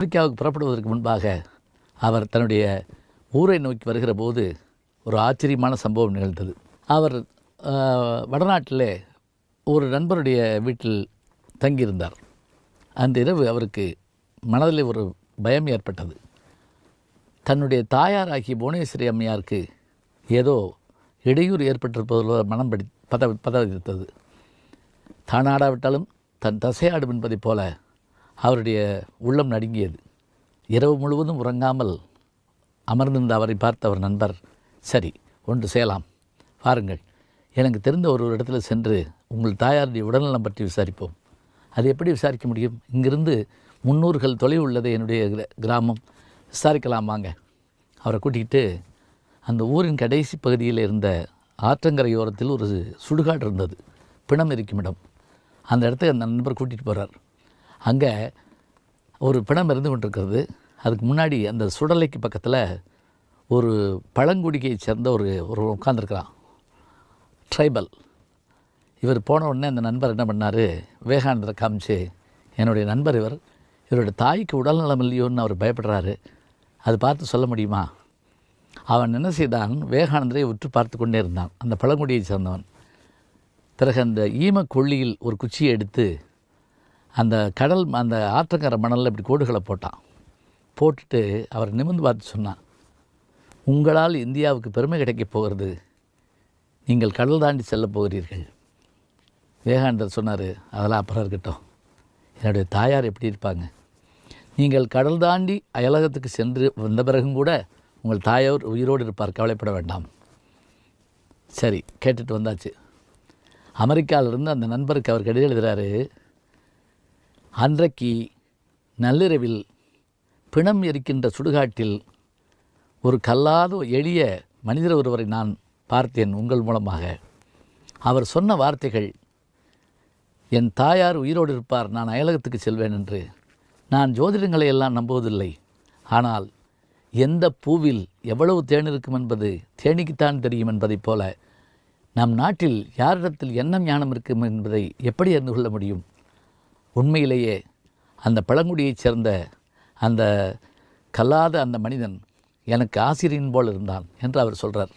அமெரிக்காவுக்கு புறப்படுவதற்கு முன்பாக அவர் தன்னுடைய ஊரை நோக்கி வருகிற போது ஒரு ஆச்சரியமான சம்பவம் நிகழ்ந்தது. அவர் வடநாட்டில் வடநாட்டிலே ஒரு நண்பருடைய வீட்டில் தங்கியிருந்தார். அந்த இரவு அவருக்கு மனதில் ஒரு பயம் ஏற்பட்டது. தன்னுடைய தாயாராகிய புவனேஸ்வரி அம்மையாருக்கு ஏதோ இடையூறு ஏற்பட்டிருப்பதில் மனம் படி பத பதவித்தது தானாடாவிட்டாலும் தன் தசையாடும் என்பதைப் போல அவருடைய உள்ளம் நடுங்கியது. இரவு முழுவதும் உறங்காமல் அமர்ந்திருந்த அவரை பார்த்த அவர் நண்பர் சரி ஒன்று செய்யலாம். வாருங்கள். எனக்கு தெரிந்த ஒரு இடத்துல சென்று உங்கள் தாயாருடைய உடல்நலம் பற்றி விசாரிப்போம். அது எப்படி விசாரிக்க முடியும்? இங்கிருந்து முன்னூறுகள் தொலைவு உள்ளது என்னுடைய கிர- கிராமம். விசாரிக்கலாம் வாங்க. அவரை கூட்டிகிட்டு அந்த ஊரின் கடைசி பகுதியில் இருந்த ஆற்றங்கரையோரத்தில் ஒரு சுடுகாடு இருந்தது. பிணம் இருக்கும் இடம். அந்த இடத்துக்கு அந்த நண்பர் கூட்டிகிட்டு போகிறார் அங்கே ஒரு பிணம் இருந்து கொண்டிருக்கிறது. அதுக்கு முன்னாடி அந்த சுடலைக்கு பக்கத்தில் ஒரு பழங்குடிக்கையை சேர்ந்த ஒரு ஒரு உட்காந்துருக்கிறான் ட்ரைபல் இவர் போன உடனே அந்த நண்பர் என்ன பண்ணார்? விவேகானந்தரை காமிச்சு என்னுடைய நண்பர் இவர். இவருடைய தாய்க்கு உடல் நலம் இல்லையோன்னு அவர் பயப்படுறாரு. அது பார்த்து சொல்ல முடியுமா? அவன் என்ன செய்தான்? விவேகானந்தரை உற்று பார்த்து கொண்டே இருந்தான். அந்த பழங்குடியை சேர்ந்தவன். பிறகு அந்த ஈம கொள்ளியில் ஒரு குச்சியை எடுத்து அந்த கடல் அந்த ஆற்றங்கரை மணலில் இப்படி கோடுகளை போட்டான். போட்டுட்டு அவர் நிமிர்ந்து பார்த்து சொன்னான் உங்களால் இந்தியாவுக்கு பெருமை கிடைக்கப் போகிறது. நீங்கள் கடல் தாண்டி செல்ல போகிறீர்கள். விவேகானந்தர் சொன்னார் அதெல்லாம் அப்புறம் இருக்கட்டும். என்னுடைய தாயார் எப்படி இருப்பாங்க? நீங்கள் கடல் தாண்டி அயலகத்துக்கு சென்று வந்த பிறகும் கூட உங்கள் தாயார் உயிரோடு இருப்பார் கவலைப்பட வேண்டாம். சரி கேட்டுட்டு வந்தாச்சு. அமெரிக்காவிலிருந்து அந்த நண்பருக்கு அவர் கடிதம் எழுதுகிறாரு அன்றைக்கு நள்ளிரவில் பிணம் எரிக்கின்ற சுடுகாட்டில் ஒரு கல்லாத எளிய மனிதர் ஒருவரை நான் பார்த்தேன் உங்கள் மூலமாக. அவர் சொன்ன வார்த்தைகள் என் தாயார் உயிரோடு இருப்பார் நான் அயலகத்துக்கு செல்வேன் என்று. நான் ஜோதிடங்களை எல்லாம் நம்புவதில்லை. ஆனால் எந்த பூவில் எவ்வளவு தேன் இருக்கும் என்பது தேனிக்குத்தான் தெரியும் என்பதைப் போல நம் நாட்டில் யாரிடத்தில் என்ன ஞானம் இருக்கும் என்பதை எப்படி அறிந்து கொள்ள முடியும்? உண்மையிலேயே அந்த பழங்குடியைச் சேர்ந்த அந்த கல்லாத அந்த மனிதன் எனக்கு ஆசிரியன் போல் இருந்தான் என்று அவர் சொல்கிறார்